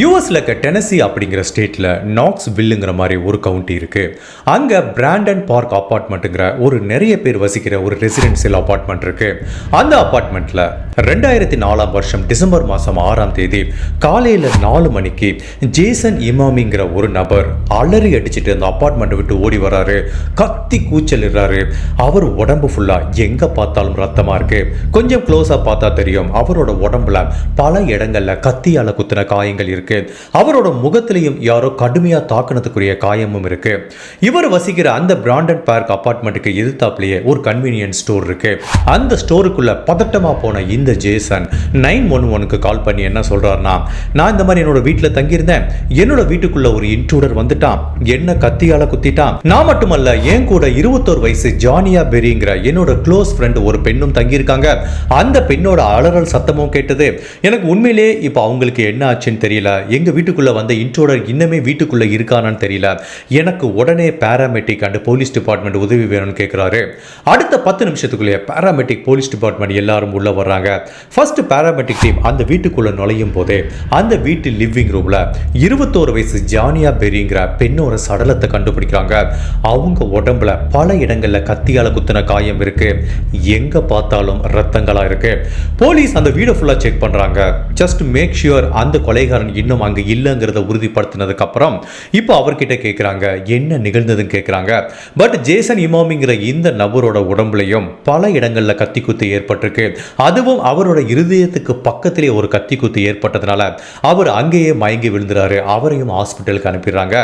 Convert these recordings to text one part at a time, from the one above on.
யூஎஸ்ல இருக்க டெனசி அப்படிங்கிற ஸ்டேட்டில் நாக்ஸ் வில்லுங்கிற மாதிரி ஒரு கவுண்டி இருக்குது அங்கே பிராண்டன் பார்க் அப்பார்ட்மெண்ட்டுங்கிற ஒரு நிறைய பேர் வசிக்கிற ஒரு ரெசிடென்சியல் அப்பார்ட்மெண்ட் இருக்குது அந்த அப்பார்ட்மெண்ட்டில் ரெண்டாயிரத்தி நாலாம் வருஷம் டிசம்பர் மாதம் ஆறாம் தேதி காலையில் நாலு மணிக்கு ஜேசன் இமாமிங்கிற ஒரு நபர் அலறி அடிச்சிட்டு அந்த அப்பார்ட்மெண்ட்டை விட்டு ஓடி வராரு கத்தி கூச்சலிடுறாரு. அவர் உடம்பு ஃபுல்லாக எங்கே பார்த்தாலும் ரத்தமாக இருக்கு. கொஞ்சம் க்ளோஸாக பார்த்தா தெரியும். அவரோட உடம்புல பல இடங்கள்ல கத்தியால குத்தின காயங்கள் இருக்கு. அவரோட முகத்திலையும் யாரோ கடுமையா தாக்குனதுக்குரிய காயமும் இருக்கு. இவர் வசிக்கிற அந்த பிராண்டட் பார்க் அபார்ட்மெண்ட்டுக்கு எதிர்த்தாப்லேயே ஒரு கன்வீனியன்ஸ் ஸ்டோர் இருக்கு. அந்த ஸ்டோருக்குள்ள பதட்டமா போன இந்த ஜேசன் நைன் ஒன் ஒனுக்கு கால் பண்ணி என்ன சொல்றாருன்னா நான் இந்த மாதிரி என்னோட வீட்டில் தங்கியிருந்தேன். என்னோட வீட்டுக்குள்ள ஒரு இன்ட்ரூடர் வந்துட்டான். என்ன கத்தியால குத்திட்டான். நான் மட்டுமல்ல என் கூட இருபத்தோரு வயசு ஜானியா பெரிங்கிற என்னோட க்ளோஸ் ஃப்ரெண்ட் ஒரு பெண்ணும் தங்கியிருக்காங்க. அந்த பெண்ணோட அலறல் சத்தமும் கேட்டது. எனக்கு உண்மையிலே இப்போ அவங்களுக்கு என்ன ஆச்சுன்னு தெரியல. எங்க வீட்டுக்குள்ள வந்த இன்ட்ரோடர் இன்னமே வீட்டுக்குள்ள இருக்கானான்னு தெரியல. எனக்கு உடனே பேராமெட்ரிக் அண்ட் போலீஸ் டிபார்ட்மெண்ட் உதவி வேணும்னு கேட்குறாரு அடுத்த பத்து நிமிஷத்துக்குள்ளேயே பேராமெட்ரிக் போலீஸ் டிபார்ட்மெண்ட் எல்லாரும் உள்ள வர்றாங்க. ஃபர்ஸ்ட் பேராமெட்ரிக் டீம் அந்த வீட்டுக்குள்ள நுழையும் போதே அந்த வீட்டு லிவிங் ரூம்ல இருபத்தோரு வயசு ஜானியா பெரிங்கிற பெண்ணோட சடலத்தை கண்டுபிடிக்கிறாங்க. அவங்க உடம்புல பல இடங்கள்ல கத்தியால குத்தின காயம் இருக்கு. எங்க பார்த்தாலும் ரத்தங்களா இருக்கு. போலீஸ் அந்த வீடை ஃபுல்லா செக் பண்றாங்க. ஜஸ்ட் மேக் ஷியூர் அந்த கொலைகாரன் இன்னும் அங்கே இல்லைங்கிறத உறுதிப்படுத்தினதுக்கப்புறம் இப்போ அவர்கிட்ட கேட்குறாங்க என்ன நிகழ்ந்ததுன்னு கேட்குறாங்க பட் ஜேசன் இமாமிங்கிற இந்த நபரோட உடம்புலையும் பல இடங்களில் கத்தி குத்து ஏற்பட்டிருக்கு. அதுவும் அவரோட இருதயத்துக்கு பக்கத்திலே ஒரு கத்தி குத்து ஏற்பட்டதுனால அவர் அங்கேயே மயங்கி விழுந்துறாரு. அவரையும் ஹாஸ்பிட்டலுக்கு அனுப்பிடுறாங்க.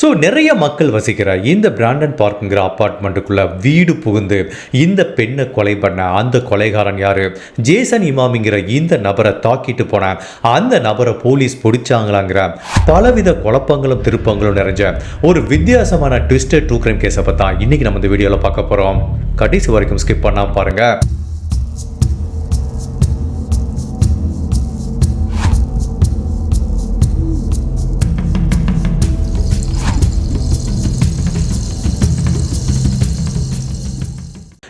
ஸோ நிறைய மக்கள் வசிக்கிற இந்த பிராண்டன் பார்க்குங்கிற அப்பார்ட்மெண்ட்டுக்குள்ள வீடு புகுந்து இந்த பெண்ணை கொலை பண்ண அந்த கொலைகாரன் யாரு? ஜேசன் இமாமிங்கிற இந்த நபரை தாக்கிட்டு போன அந்த நபரை போலீஸ் பிடிச்சாங்களாங்கிற பலவித குழப்பங்களும் திருப்பங்களும் நிறைஞ்ச ஒரு வித்தியாசமான ட்விஸ்டட் ட்ரூ கிரைம் கேஸை பார்த்தா இன்னைக்கு நம்ம இந்த வீடியோவில் பார்க்க போகிறோம் கடைசி வரைக்கும் ஸ்கிப் பண்ணாமல் பாருங்க.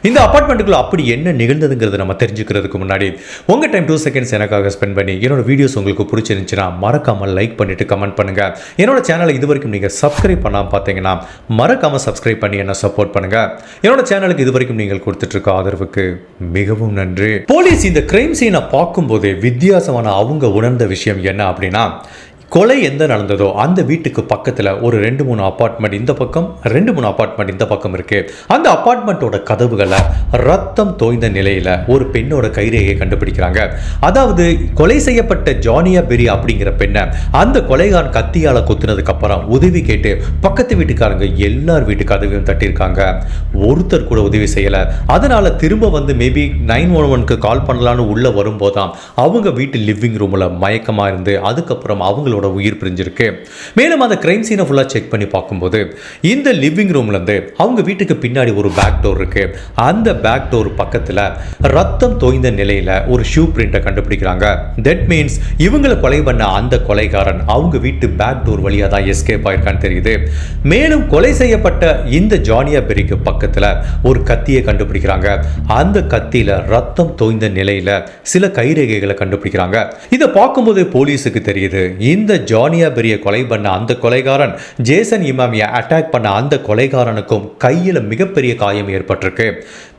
இந்த அப்பார்ட்மெண்ட்டுக்குள்ள அப்படி என்ன நிகழ்ந்ததுங்கிறத நம்ம தெரிஞ்சுக்கிறதுக்கு முன்னாடி உங்கள் டைம் டூ செகண்ட்ஸ் எனக்காக ஸ்பெண்ட் பண்ணி என்னோட வீடியோஸ் உங்களுக்கு பிடிச்சிருந்துச்சுன்னா மறக்காமல் லைக் பண்ணிட்டு கமெண்ட் பண்ணுங்க. என்னோட சேனலை இது வரைக்கும் நீங்கள் சப்ஸ்கிரைப் பண்ணாமல் பார்த்தீங்கன்னா மறக்காமல் சப்ஸ்கிரைப் பண்ணி என்ன சப்போர்ட் பண்ணுங்க. என்னோட சேனலுக்கு இது வரைக்கும் நீங்கள் கொடுத்துட்டு இருக்க ஆதரவுக்கு மிகவும் நன்றி. போலீஸ் இந்த கிரைம் சீனை பார்க்கும்போதே வித்தியாசமான அவங்க உணர்ந்த விஷயம் என்ன அப்படின்னா கொலை எந்த நடந்ததோ அந்த வீட்டுக்கு பக்கத்தில் ஒரு ரெண்டு மூணு அப்பார்ட்மெண்ட் இந்த பக்கம் ரெண்டு மூணு அப்பார்ட்மெண்ட் இந்த பக்கம் இருக்கு. அந்த அப்பார்ட்மெண்ட்டோட கதவுகளை ரத்தம் தோய்ந்த நிலையில் ஒரு பெண்ணோட கைரேகையை கண்டுபிடிக்கிறாங்க. அதாவது கொலை செய்யப்பட்ட ஜானியா பெரி அப்படிங்கிற பெண்ணை அந்த கொலைகான் கத்தியால் கொத்துனதுக்கு அப்புறம் உதவி கேட்டு பக்கத்து வீட்டுக்காரங்க எல்லார் வீட்டு கதவையும் தட்டியிருக்காங்க. ஒருத்தர் கூட உதவி செய்யலை. அதனால திரும்ப வந்து மேபி நைன் ஒன் ஒனுக்கு கால் பண்ணலான்னு உள்ளே வரும்போதான் அவங்க வீட்டு லிவிங் ரூமில் மயக்கமாக இருந்து அதுக்கப்புறம் அவங்களோட உயிர் பிரிஞ்சிருக்கு. மேலும் அந்த கிரைம் சீனை ஃபுல்லாக செக் பண்ணி பார்க்கும்போது இந்த லிவிங் ரூம்லேருந்து அவங்க வீட்டுக்கு பின்னாடி ஒரு பேக் டோர் இருக்கு. அந்த பேக் டோர் பக்கத்தில் ரத்தம் தோய்ந்த நிலையில் ஒரு ஷூ பிரிண்ட்டை கண்டுபிடிக்கிறாங்க. தட் மீன்ஸ் இவங்களை கொலை பண்ண அந்த கொலைகாரன் அவங்க வீட்டு பேக் டோர் வழியாக தான் எஸ்கேப் ஆயிருக்கான்னு தெரியுது. மேலும் கொலை செய்யப்பட்ட இந்த ஜானியா பெரிக்கு பக்கத்தில் ஒரு கத்தியை கண்டுபிடிக்கிறாங்க. அந்த கத்தியில ரத்தம் தோய்ந்த நிலையில சில கைரேகைகளை கண்டுபிடிக்கிறாங்க. இதை பார்க்கும்போது போலீஸுக்கு தெரியுது இந்த ஜானியா பெரிய கொலை பண்ண அந்த கொலைகாரன் ஜேசன் இமாமியை அட்டாக் பண்ண அந்த கொலைகாரனுக்கும் கையில் மிகப்பெரிய காயம் ஏற்பட்டிருக்கு.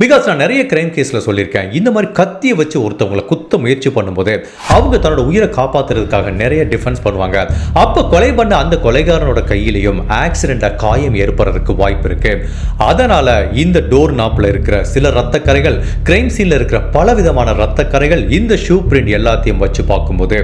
பிகாஸ் நான் நிறைய கிரைம் கேஸ்ல சொல்லியிருக்கேன். இந்த மாதிரி கத்தியை வச்சு ஒருத்தவங்களை குத்த முயற்சி பண்ணும்போது அவங்க தன்னோட உயிரை காப்பாத்துறதுக்காக நிறைய டிஃபென்ஸ் பண்ணுவாங்க. அப்போ கொலை பண்ண அந்த கொலைகாரனோட கையிலையும் ஆக்சிடெண்ட்டாக காயம் ஏற்படுறதுக்கு வாய்ப்பு இருக்கு. அதனால இந்த டோர் நாப்பில் இருக்கிற சில ரத்தக்கரைகள் கிரைம் சீனில் இருக்கிற பல விதமான ரத்தக்கரைகள் இந்த ஷூ பிரிண்ட் எல்லாத்தையும் வச்சு பார்க்கும்போது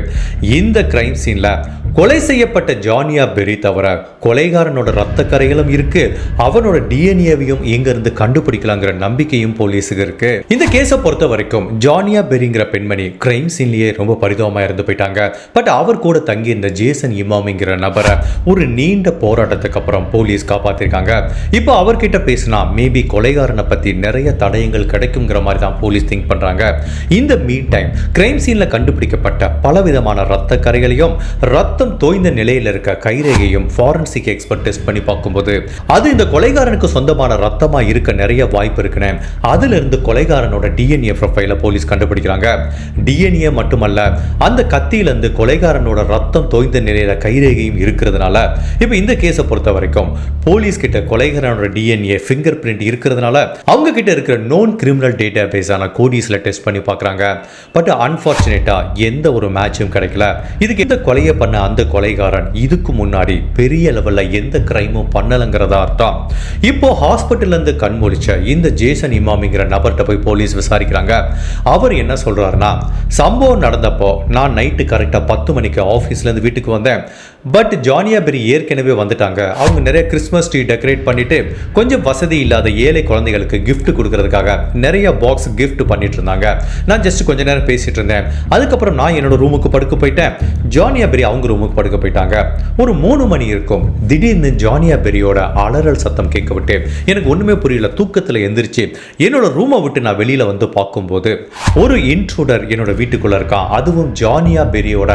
இந்த கிரைம் சீன்ல கொலை செய்யப்பட்ட ஜானியா பெரி தவிர கொலைகாரனோட ரத்த கரைகளும் இருக்கு. அவனோட டிஎன்ஏவையும் இருந்து கண்டுபிடிக்கலாங்கிற நம்பிக்கையும் போலீஸுக்கு இருக்கு. இந்த கேஸை பொறுத்த வரைக்கும் ஜானியா பெரிங்கிற பெண்மணி கிரைம் சீன்லயே ரொம்ப பரிதாபமா இறந்து போயிட்டாங்க. பட் அவர் கூட தங்கி இருந்த ஜேசன் இமாமிங்கிற நபரை ஒரு நீண்ட போராட்டத்துக்கு அப்புறம் போலீஸ் காப்பாத்திருக்காங்க. இப்போ அவர்கிட்ட பேசினா மேபி கொலைகாரனை பத்தி நிறைய தடயங்கள் கிடைக்குங்கிற மாதிரி தான் போலீஸ் திங்க் பண்றாங்க. இந்த மீன் டைம் கிரைம் சீன்ல கண்டுபிடிக்கப்பட்ட பல விதமான ரத்த கரைகளையும் ரத்த ரத்தம் தோய்ந்த நிலையில் இருக்க கைரேகையும் ஃபாரன்சிக் எக்ஸ்பர்ட் டெஸ்ட் பண்ணி பார்க்கும்போது அது இந்த கொலைகாரனுக்கு சொந்தமான ரத்தமா இருக்க நிறைய வாய்ப்பு இருக்குன்னு. அதுல இருந்து கொலைகாரனோட டிஎன்ஏ ப்ரொஃபைல போலீஸ் கண்டுபிடிக்கிறாங்க. டிஎன்ஏ மட்டுமல்ல அந்த கத்தியிலிருந்து கொலைகாரனோட ரத்தம் தோய்ந்த நிலையில கைரேகையும் இருக்கிறதுனால இப்போ இந்த கேஸை பொறுத்த வரைக்கும் போலீஸ் கிட்ட கொலைகாரனோட டிஎன்ஏ ஃபிங்கர் பிரிண்ட் இருக்கிறதுனால அவங்க கிட்ட இருக்கிற நோன் கிரிமினல் டேட்டா பேஸான கோடிஸ்ல டெஸ்ட் பண்ணி பார்க்குறாங்க. பட் அன்பார்ச்சுனேட்டா எந்த ஒரு மேட்சும் கிடைக்கல. இதுக்கு இந்த கொலையை பண்ண அந்த கொலைகாரன் இதுக்கு முன்னாடி பெரிய லெவல்ல எந்த கிரைமும் பண்ணலைங்கிறதா அர்த்தம். இப்போ ஹாஸ்பிட்டல்ல இருந்து கண் முழிச்ச இந்த ஜேசன் இமாமிங்கிற நபர்கிட்ட போய் போலீஸ் விசாரிக்கிறாங்க. அவர் என்ன சொல்றாருன்னா சம்பவம் நடந்தப்போ நான் நைட்டு கரெக்டாக பத்து மணிக்கு ஆஃபீஸ்ல இருந்து வீட்டுக்கு வந்தேன். பட் ஜானியா பெரி ஏற்கனவே வந்துட்டாங்க. அவங்க நிறைய கிறிஸ்மஸ் ட்ரீ டெக்கரேட் பண்ணிட்டு கொஞ்சம் வசதி இல்லாத ஏழை குழந்தைகளுக்கு கிஃப்ட் கொடுக்கறதுக்காக நிறைய பாக்ஸ் கிஃப்ட் பண்ணிட்டு இருந்தாங்க. நான் ஜஸ்ட் கொஞ்ச நேரம் பேசிட்டு இருந்தேன். அதுக்கப்புறம் நான் என்னோட ரூமுக்கு படுக்க போயிட்டேன். ஜானியா பெரி அவங்க ரூமுக்கு படுக்க போயிட்டாங்க. ஒரு மூணு மணி இருக்கும். திடீர்னு ஜானியா பெரியோட அலறல் சத்தம் கேட்க விட்டு எனக்கு ஒண்ணுமே புரியல. தூக்கத்துல எந்திரிச்சு என்னோட ரூமை விட்டு நான் வெளியில வந்து பார்க்கும்போது ஒரு இன்ட்ரூடர் என்னோட வீட்டுக்குள்ள இருக்கான். அதுவும் ஜானியா பெரியோட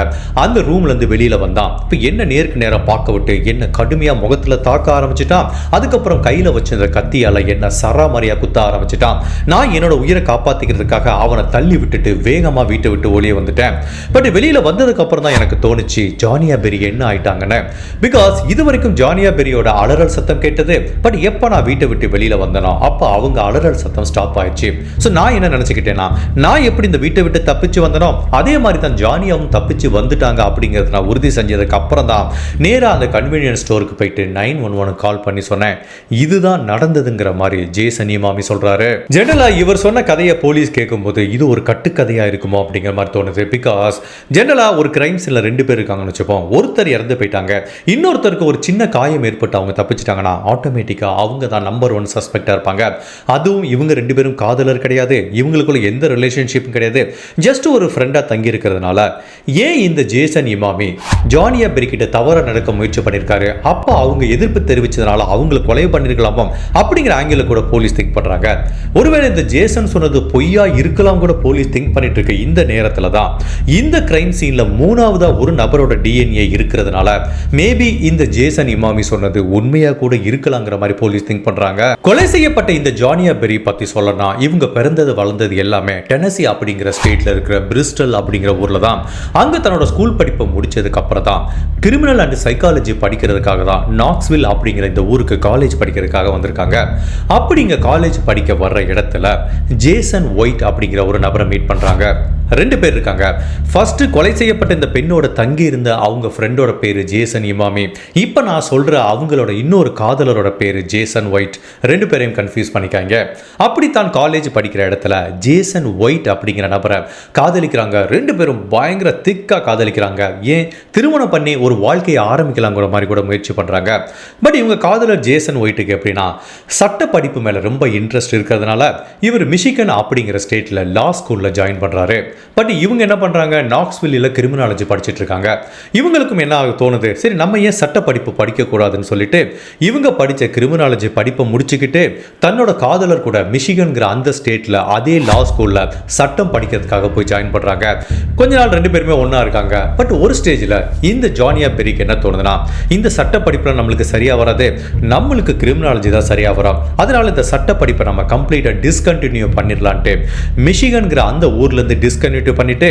அந்த ரூம்ல இருந்து வெளியில வந்தான். இப்போ என்ன நேருக்கு நேரம் பார்க்க விட்டு என்ன கடுமையா முகத்துல தாக்க ஆரம்பிச்சிட்டான்? அதுக்கப்புறம் கையில வச்சிருந்த கத்தியால என்ன சராமரியா குத்த ஆரம்பிச்சிட்டான். நான் என்னோட உயிரை காப்பாற்றிக்கிறதுக்காக அவனை தள்ளி விட்டுட்டு வேகமா வீட்டை விட்டு ஒளிய வந்துட்டேன். பட் வெளியில் வந்ததுக்கப்புறம் தான் எனக்கு தோணுச்சு ஜானியா பெரி என்ன ஆயிட்டாங்கன்னு. பிகாஸ் இது வரைக்கும் ஜானியா பெரியோட அலறல் சத்தம் கேட்டது. பட் எப்போ நான் வீட்டை விட்டு வெளியில வந்தனோ அப்போ அவங்க அலறல் சத்தம் ஸ்டாப் ஆயிடுச்சு. ஸோ நான் என்ன நினச்சிக்கிட்டேன்னா நான் எப்படி இந்த வீட்டை விட்டு தப்பிச்சு வந்தனோ அதே மாதிரி தான் ஜானியாவும் தப்பிச்சு வந்துட்டாங்க அப்படிங்கிறத நான் உறுதி செஞ்சதுக்கு அப்புறம் தான் நேராக அந்த கன்வீனியன்ஸ் ஸ்டோருக்கு போயிட்டு நைன் ஒன் ஒன் கால் பண்ணி சொன்னேன். இதுதான் நடந்ததுங்கிற மாதிரி ஜேசனி மாமி சொல்றாரு. ஜெனரலா இவர் சொன்ன கதையை போலீஸ் கேட்கும்போது இது ஒரு கட்டுக்கதையா இருக்குமோ அப்படிங்கிற மாதிரி தோணுது. பிகாஸ் ஜெனரலா ஒரு கிரைம் சீன்ல ரெண்டு பேர் இருக்காங்கன்னு வச்சுப்போம். ஒருத்தர் இறந்து போயிட்டாங்க. இன்னொருத்தருக்கு ஒரு சின்ன காயம் ஏற்பட்டு அவங்க தப்பிச்சிட்டாங்கன்னா ஆட்டோமேட்டிக்கா அவங்க தான் நம்பர் ஒன் சஸ்பெக்டா இருப்பாங்க. அதுவும் இவங்க ரெண்டு பேரும் காதலர் கிடையாது. இவங்களுக்குள்ள எந்த ரிலேஷன்ஷிப்பும் கிடையாது. ஜஸ்ட் ஒரு ஃப்ரெண்டாக தங்கி இருக்கிறதுனால ஏன் இந்த ஜேசன் இமாமி ஜானியா கிட்ட தவற நடக்க முயற்சி பண்ணியிருக்காரு அப்போ அவங்க எதிர்ப்பு தெரிவிச்சதுனால அவங்களை கொலை பண்ணியிருக்கலாமா அப்படிங்கிற ஆங்கிள் கூட போலீஸ் திங்க் பண்றாங்க. ஒருவேளை இந்த ஜேசன் சொன்னது பொய்யா இருக்கலாம் கூட போலீஸ் திங்க் பண்ணிட்டு இருக்க இந்த நேரத்தில் தான். இந்த கிரைம் சீன்ல மூணாவதா ஒரு நபரோட டிஎன்ஏ இருக்கிறதுனால மேபி இந்த ஜேசன் இமாமி சொன்னது உண்மையா கூட இருக்கலாங்கிற மாதிரி போலீஸ் திங்க் பண்றாங்க. கொலை செய்யப்பட்ட இந்த ஜானியா பெரி பத்தி சொல்லனா இவங்க பிறந்தது வளர்ந்தது எல்லாமே டெனசி அப்படிங்கிற ஸ்டேட்ல இருக்கிற பிரிஸ்டல் அப்படிங்கிற ஊர்ல தான். அங்க தன்னோட ஸ்கூல் படிப்பை முடிச்சதுக்கு அப்புறம் தான் கிரிமினல் அண்ட் சைக்காலஜி படிக்கிறதுக்காக தான் நாக்ஸ்வில் அப்படிங்கிற இந்த ஊருக்கு காலேஜ் படிக்கிறதுக்காக வந்திருக்காங்க. அப்படிங்க காலேஜ் படிக்க வர்ற இடத்துல ஜேசன் ஒயிட் அப்படிங்கிற ஒரு நபரை மீட் பண்றாங்க. ரெண்டு பேர் இருக்காங்க. ஃபர்ஸ்ட் கொலை செய்யப்பட்ட இந்த பெண்ணோட தங்கி இருந்த அவங்க ஃப்ரெண்டோட பேர் ஜேசன் இமாமி. இப்போ நான் சொல்ற அவங்களோட இன்னொரு காதலரோட பேர் ஜேசன் ஒயிட் ரெண்டு பேரையும் கன்ஃபியூஸ் பண்ணிக்காங்க. அப்படி தான் காலேஜ் படிக்கிற இடத்துல ஜேசன் ஒயிட் அப்படிங்கிற நபரை காதலிக்கிறாங்க. ரெண்டு பேரும் பயங்கர திக்கா காதலிக்கிறாங்க. ஏன்? திருமணம் பண்ணி ஒரு ஒரு வாழ்க்கையை ஆரம்பிக்கலாங்கிற மாதிரி கூட முயற்சி பண்ணுறாங்க பட் இவங்க காதலர் ஜேசன் ஒயிட்டுக்கு எப்படின்னா சட்ட படிப்பு மேலே ரொம்ப இன்ட்ரெஸ்ட் இருக்கிறதுனால இவர் மிஷிகன் அப்படிங்கிற ஸ்டேட்டில் லா ஸ்கூலில் ஜாயின் பண்ணுறாரு பட் இவங்க என்ன பண்ணுறாங்க நாக்ஸ்வில்லில் கிரிமினாலஜி படிச்சுட்டு இருக்காங்க. இவங்களுக்கும் என்ன ஆக தோணுது? சரி நம்ம ஏன் சட்ட படிப்பு படிக்கக்கூடாதுன்னு சொல்லிட்டு இவங்க படித்த கிரிமினாலஜி படிப்பை முடிச்சுக்கிட்டு தன்னோட காதலர் கூட மிஷிகன்கிற அந்த ஸ்டேட்டில் அதே லா ஸ்கூலில் சட்டம் படிக்கிறதுக்காக போய் ஜாயின் பண்ணுறாங்க கொஞ்ச நாள் ரெண்டு பேருமே ஒன்றா இருக்காங்க. பட் ஒரு ஸ்டேஜில் இந்த ஜானி ஜானியா பெரிக்கு என்ன தோணுதுன்னா இந்த சட்ட படிப்புல நம்மளுக்கு சரியா வராது. நம்மளுக்கு கிரிமினாலஜி தான் சரியா வரும். அதனால இந்த சட்ட படிப்பை நம்ம கம்ப்ளீட்டா டிஸ்கண்டினியூ பண்ணிடலான்ட்டு மிஷிகன்கிற அந்த ஊர்ல இருந்து டிஸ்கண்டினியூ பண்ணிட்டு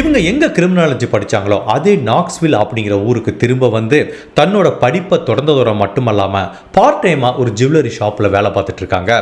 இவங்க எங்க கிரிமினாலஜி படிச்சாங்களோ அதே நாக்ஸ்வில் அப்படிங்கிற ஊருக்கு திரும்ப வந்து தன்னோட படிப்பை தொடர்ந்ததோட மட்டுமல்லாம பார்ட் டைமா ஒரு ஜுவல்லரி ஷாப்ல வேலை பார்த்துட்டு இருக்காங்க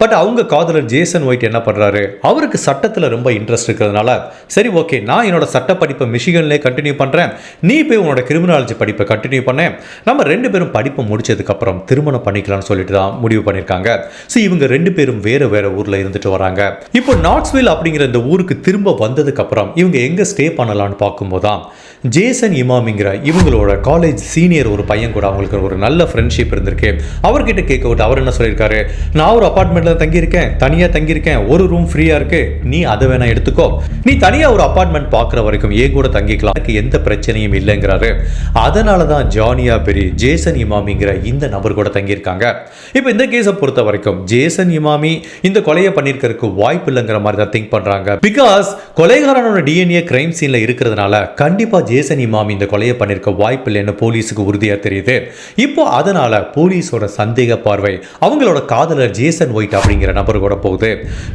பட் அவங்க காதலர் ஜேசன் ஒயிட் என்ன பண்றாரு? அவருக்கு சட்டத்துல ரொம்ப இன்ட்ரெஸ்ட் இருக்கிறதுனால சரி ஓகே நான் என்னோட சட்ட படிப்பை மிஷிகன்லேயே கண்டினியூ பண்றேன். நீ போய் உன்னோட கிரிமினல் கிரிமினாலஜி படிப்பை கண்டினியூ பண்ணேன். நம்ம ரெண்டு பேரும் படிப்பை முடிச்சதுக்கு அப்புறம் திருமணம் பண்ணிக்கலாம்னு சொல்லிட்டு தான் முடிவு பண்ணியிருக்காங்க. ஸோ இவங்க ரெண்டு பேரும் வேற வேற ஊர்ல இருந்துட்டு வராங்க. இப்போ நாட்ஸ்வில் அப்படிங்கிற இந்த ஊருக்கு திரும்ப வந்ததுக்கு அப்புறம் இவங்க எங்க ஸ்டே பண்ணலாம்னு பார்க்கும்போது தான் ஜேசன் இமாமிங்கிற இவங்களோட காலேஜ் சீனியர் ஒரு பையன் கூட அவங்களுக்கு ஒரு நல்ல ஃப்ரெண்ட்ஷிப் இருந்திருக்கு. அவர்கிட்ட கேட்க விட்டு அவர் என்ன சொல்லியிருக்காரு? நான் ஒரு அப்பார்ட்மெண்ட்டில் தங்கியிருக்கேன் தனியா தங்கியிருக்கேன் ஒரு ரூம் ஃப்ரீயா இருக்கு. நீ அதை வேணா எடுத்துக்கோ. நீ தனியா ஒரு அப்பார்ட்மெண்ட் பார்க்குற வரைக்கும் ஏன் கூட தங்கிக்கலாம்? எனக்கு எந்த பிரச்சனையும் இல்லைங்கிறாரு. அதனால தான் ஜானியா பெரி ஜேசன் இமாமிங்கிற இந்த நபர் கூட தங்கியிருக்காங்க. இப்போ இந்த கேஸை பொறுத்த வரைக்கும் ஜேசன் இமாமி இந்த கொலையை பண்ணியிருக்கிறதுக்கு வாய்ப்பு இல்லைங்கிற மாதிரி தான் திங்க் பண்றாங்க. பிகாஸ் கொலைகாரனோட டிஎன்ஏ கிரைம் சீன்ல இருக்கிறதுனால கண்டிப்பா ஜேசன் இமாம் இந்த கொலையை பண்ணிருக்க வாய்ப்பு இல்லைன்னு போலீஸுக்கு உறுதியாக தெரியுது. இப்போ அதனால போலீஸோட சந்தேக பார்வை அவங்களோட காதலர் ஜேசன் ஒயிட் அப்படிங்கிற நபர் கூட போகுது.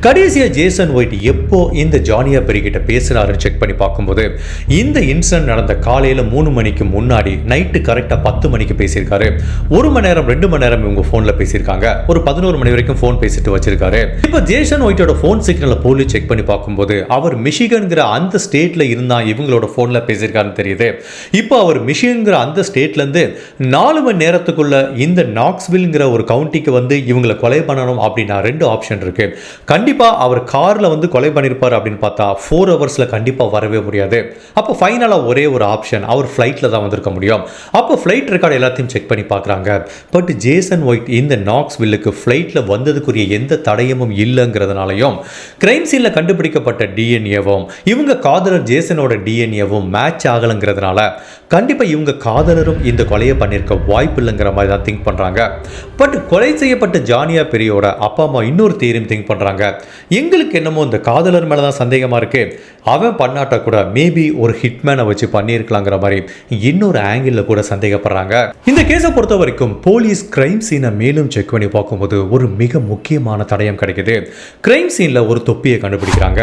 கடைசியா ஜேசன் ஒயிட் எப்போ இந்த ஜானியா பெரிகிட்ட பேசுகிறாருன்னு செக் பண்ணி பார்க்கும்போது இந்த இன்சிடென்ட் நடந்த காலையில மூணு மணிக்கு முன்னாடி நைட்டு கரெக்டாக பத்து மணிக்கு பேசியிருக்காரு. ஒரு மணி நேரம் ரெண்டு மணி நேரம் இவங்க ஃபோனில் பேசியிருக்காங்க. ஒரு பதினோரு மணி வரைக்கும் ஃபோன் பேசிட்டு வச்சிருக்காரு. இப்போ ஜேசன் ஒயிட்டோட ஃபோன் சிக்னலை போலீஸ் செக் பண்ணி பார்க்கும்போது அவர் மிஷிகன்கிற அந்த ஸ்டேட்ல இருந்தா இவங்களோட ஃபோன்ல பேசியிருக்காருன்னு தெரியுது. இப்போ அவர் மிஷிகன்கிற அந்த ஸ்டேட்லேருந்து நாலு மணி நேரத்துக்குள்ள இந்த நாக்ஸ்வில்ங்கிற ஒரு கவுண்டிக்கு வந்து இவங்களை கொலை பண்ணணும் அப்படின்னா ரெண்டு ஆப்ஷன் இருக்கு. கண்டிப்பாக அவர் காரில் வந்து கொலை பண்ணியிருப்பார் அப்படின்னு பார்த்தா ஃபோர் ஹவர்ஸில் கண்டிப்பாக வரவே முடியாது. அப்போ ஃபைனலாக ஒரே ஒரு ஆப்ஷன் அவர் ஃப்ளைட்டில் தான் வந்திருக்க முடியும். அப்போ ஃப்ளைட் ரெக்கார்டு எல்லாத்தையும் செக் பண்ணி பார்க்குறாங்க. பட் ஜேசன் ஒயிட் இந்த நாக்ஸ் வில்லுக்கு ஃப்ளைட்டில் வந்ததுக்குரிய எந்த தடயமும் இல்லைங்கிறதுனாலையும் கிரைம் சீனில் கண்டுபிடிக்கப்பட்ட டிஎன்ஏவும் இவங்க காதலர் ஜேசனோட டிஎன்ஏவும் மேட்ச் ஆகலைங்கிறதுனால கண்டிப்பாக இவங்க காதலரும் இந்த கொலையை பண்ணியிருக்க வாய்ப்பு இல்லைங்கிற மாதிரி தான் திங்க் பண்ணுறாங்க பட் கொலை செய்யப்பட்ட ஜானியா பெரியோட அப்பா அம்மா இன்னொரு தேரியும் திங்க் பண்ணுறாங்க எங்களுக்கு என்னமோ இந்த காதலர் மேலே தான் சந்தேகமாக இருக்கு. அவன் பண்ணாட்ட கூட மேபி ஒரு ஹிட்மேனை வச்சு பண்ணியிருக்கலாங்கிற மாதிரி இன்னொரு ஆங்கிளில் கூட சந்தேகப்படுறாங்க. இந்த கேஸை பொறுத்த வரைக்கும் போலீஸ் கிரைம் சீனை மேலும் செக் பண்ணி பார்க்கும்போது ஒரு மிக முக்கியமான தடயம் கிடைக்குது. கிரைம் சீனில் ஒரு தொப்பியை கண்டுபிடிக்கிறாங்க.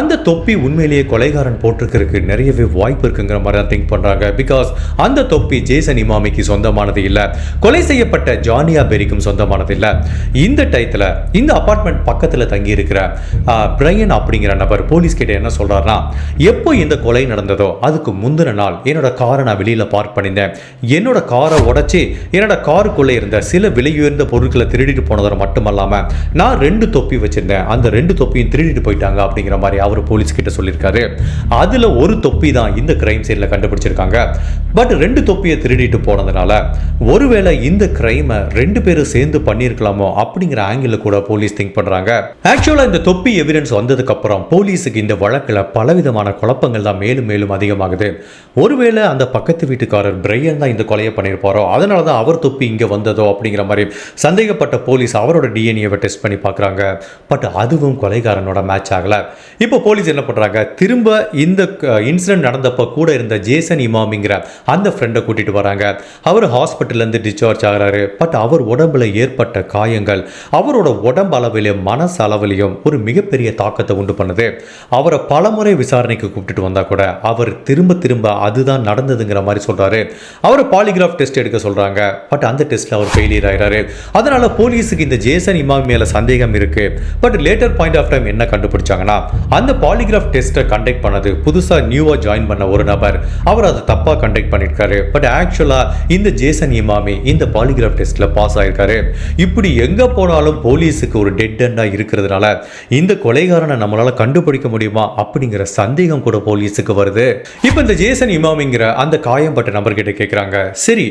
அந்த தொப்பி உண்மையிலேயே கொலைகாரன் போட்டிருக்கிறதுக்கு நிறையவே வாய்ப்பு இருக்குங்கிற மாதிரி தான் திங்க் பண்ணுறாங்க பிகாஸ் அந்த தொப்பி ஜேசன் இமாமிக்கு சொந்தமானது இல்லை. கொலை செய்யப்பட்ட ஜானியா பெரிக்கும் சொந்தமானது இல்லை. இந்த டயத்தில் இந்த அப்பார்ட்மெண்ட் பக்கத்தில் தங்கி இருக்கிற பிரையன் அப்படிங்கிற நபர் போலீஸ் கிட்ட என்ன சொல்றாருன்னா எப்போ இந்த கொலை நடந்ததோ அதுக்கு முந்தின நாள் என்னோட காரை நான் வெளியில் பார்க் பண்ணியிருந்தேன். என்னோட காரை உடச்சி என்னோட காருக்குள்ளே இருந்த சில விலையுயர்ந்த பொருட்களை திருடிட்டு போனதோட மட்டுமல்லாமல் நான் ரெண்டு தொப்பி வச்சுருந்தேன். அந்த ரெண்டு தொப்பியும் திருடிட்டு போயிட்டாங்க அப்படிங்கிற மாதிரி அவர் போலீஸ் கிட்ட சொல்லியிருக்காரு. அதில் ஒரு தொப்பி தான் இந்த கிரைம் கிரைம் சீனில் கண்டுபிடிச்சிருக்காங்க. பட் ரெண்டு தொப்பியை திருடிட்டு போனதுனால ஒருவேளை இந்த கிரைமை ரெண்டு பேரும் சேர்ந்து பண்ணியிருக்கலாமோ அப்படிங்கிற ஆங்கிள் கூட போலீஸ் திங்க் பண்ணுறாங்க ஆக்சுவலாக இந்த தொப்பி எவிடன்ஸ் வந்ததுக்கு அப்புறம் போலீஸுக்கு இந்த வழக்கில் பலவிதமான குழப்பங்கள் தான் மேலும் மேலும் அதிகமாகுது. ஒருவேளை அந்த பக்கத்து வீட்டுக்காரர் பிரையன் தான் இந்த கொலையை பண்ணியிருப்பாரோ அதனால தான் அவர் தொப்பி இங்கே வந்ததோ அப்படிங்கிற மாதிரி சந்தேகப்பட்ட போலீஸ் அவரோட டிஎன்ஏவை டெஸ்ட் பண்ணி பார்க்குறாங்க. பட் அதுவும் கொலைகாரனோட மேட்ச் ஆகலை. இப்போ போலீஸ் என்ன பண்ணுறாங்க திரும்ப இந்த இன்சிடென்ட் நடந்தப்போ கூட இருந்த ஜேசன் இமாமிங்கிற அந்த ஃப்ரெண்டை கூட்டிட்டு வராங்க. அவர் ஹாஸ்பிட்டல்லேருந்து டிஸ்சார்ஜ் ஆகுறாரு. பட் அவர் உடம்புல ஏற்பட்ட காயங்கள் அவரோட உடம்பு அளவிலையும் மனசு அளவிலையும் ஒரு மிகப்பெரிய தாக்கத்தை உண்டு பண்ணுது. அவரை பலமுறை விசாரணைக்கு கூப்பிட்டுட்டு வந்தால் கூட அவர் திரும்ப திரும்ப அதுதான் நடந்ததுங்கிற மாதிரி சொல்றாரு. அவரை பாலிகிராஃப் டெஸ்ட் எடுக்க சொல்றாங்க. பட் அந்த டெஸ்ட்ல அவர் ஃபெயிலியர் ஆகிறாரு அதனால போலீஸுக்கு இந்த ஜேசன் இமாம் மேலே சந்தேகம் இருக்கு. But later point of time என்ன கண்டுபிடிச்சாங்கன்னா அந்த பாலிகிராஃப் டெஸ்ட்டை கண்டக்ட் பண்ணது புதுசா நியூவா ஜாயின் பண்ண ஒரு நபர் நபர் அவர் அதை தப்பா கண்டக்ட் பண்ணியிருக்காரு. பட் ஆக்சுவலா இந்த ஜேசன் இமாமி இந்த பாலிகிராஃப் டெஸ்ட்ல பாஸ் ஆயிருக்காரு. இப்படி எங்க போனாலும் போலீஸுக்கு ஒரு டெட் எண்டா இருக்கிறதுனால இந்த கொலைகாரனை நம்மளால கண்டுபிடிக்க முடியுமா அப்படிங்கிற சந்தேகம் கூட போலீஸுக்கு வருது. இப்போ இந்த ஜேசன் இமாமிங்கிற அந்த காயம்பட்ட நபர்கிட்ட கேட்குறாங்க சரி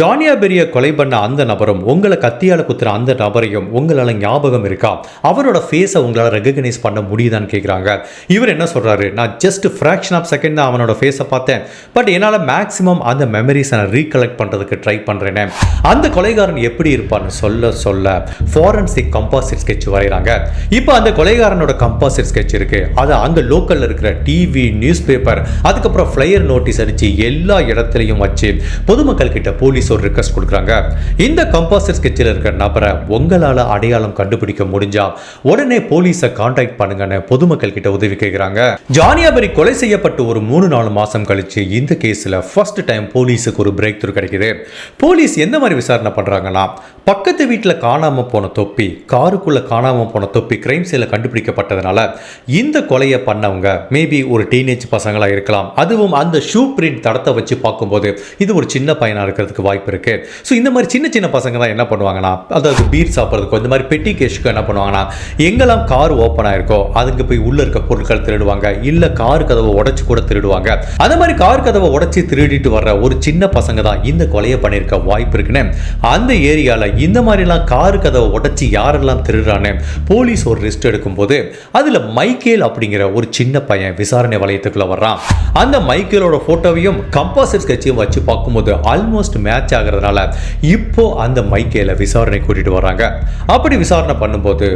ஜானியா பெரிய கொலை பண்ண அந்த நபரும் உங்களை கத்தியால குத்துற அந்த நபரையும் உங்களால ஞாபகம் இருக்கா? அவரோட ஃபேஸை உங்களால் ரெகக்னைஸ் பண்ண முடியுதான்னு கேட்குறாங்க இவர் என்ன சொல்றாரு? நான் ஜஸ்ட் ஃப்ராக்ஷன் ஆஃப் செகண்ட் தான் அவனோட ஃபேஸை பார்த்தேன். பட் என்னால் மேக்ஸிமம் அந்த மெமரிஸை நான் ரீகலெக்ட் பண்ணுறதுக்கு ட்ரை பண்ணுறேனே அந்த கொலைகாரன் எப்படி இருப்பார்னு சொல்ல சொல்ல ஃபாரன்சிக் கம்பாசிட் ஸ்கெட்ச் வரைகிறாங்க. இப்போ அந்த கொலைகாரனோட கம்பாசிட் ஸ்கெட்ச் இருக்கு. அதை அந்த லோக்கலில் இருக்கிற டிவி நியூஸ் பேப்பர் அதுக்கப்புறம் ஃப்ளையர் நோட்டீஸ் அடிச்சு எல்லா இடத்துலையும் வச்சு பொதுமக்கள் கிட்ட போலீஸ் ஒரு ரிக்வஸ்ட் கொடுக்குறாங்க. இந்த கம்பாசிட் ஸ்கெட்சில் இருக்கிற நபரை உங்களால் அடையாளம் கண்டுபிடிக்க முடிஞ்சா உடனே போலீஸை கான்டாக்ட் பண்ணுங்கன்னு பொதுமக்கள் கிட்ட உதவி கேட்குறாங்க ஜானியாபரி கொலை செய்யப்பட்டு ஒரு மூணு நாலு மாதம் கழிச்சு இந்த கேஸில் ஃபர்ஸ்ட் டைம் போலீஸுக்கு ஒரு பிரேக் த்ரூ கிடைக்குது. போலீஸ் எந்த மாதிரி விசாரணை பண்றாங்கன்னா பக்கத்து வீட்டில் காணாமல் போன தொப்பி காருக்குள்ளே காணாமல் போன தொப்பி கிரைம் சீனில் கண்டுபிடிக்கப்பட்டதுனால இந்த கொலையை பண்ணவங்க மேபி ஒரு டீனேஜ் பசங்களாக இருக்கலாம். அதுவும் அந்த ஷூ பிரிண்ட் தடத்தை வச்சு பார்க்கும்போது இது ஒரு சின்ன பையனாக இருக்கிறதுக்கு வாய்ப்பு இருக்கு. ஸோ இந்த மாதிரி சின்ன சின்ன பசங்க தான் என்ன பண்ணுவாங்கன்னா அதாவது பீர் சாப்பிட்றதுக்கோ இந்த மாதிரி பெட்டி கேஷுக்கு என்ன பண்ணுவாங்கன்னா எங்கெல்லாம் கார் ஓப்பன் ஆயிருக்கோ அதுக்கு போய் உள்ளே இருக்க பொருட்கள் திருடுவாங்க இல்லை கார் கதவை உடச்சி கூட திருடுவாங்க. அந்த மாதிரி கார் கதவை உடச்சி திருடிட்டு வர்ற ஒரு சின்ன பசங்க தான் இந்த கொலையை பண்ணியிருக்க வாய்ப்பு இருக்குன்னு அந்த ஏரியாவில் இந்த மாதிரிலாம் கார் கதவை உடச்சி யாரெல்லாம் திருடுறான்னு போலீஸ் ஒரு ரிஸ்ட் எடுக்கும்போது அதில் மைக்கேல் அப்படிங்கிற ஒரு சின்ன பையன் விசாரணை வளையத்துக்குள்ளே வர்றான். அந்த மைக்கேலோட ஃபோட்டோவையும் கம்பாசிட் ஸ்கெட்சையும் வச்சு பார்க்கும்போது ஆல்மோஸ்ட் மேட்ச் ஆகிறதுனால இப்போ அந்த மைக்கேலை விசாரணை கூட்டிட்டு வராங்க அப்படி விசாரணை பண்ணும்போது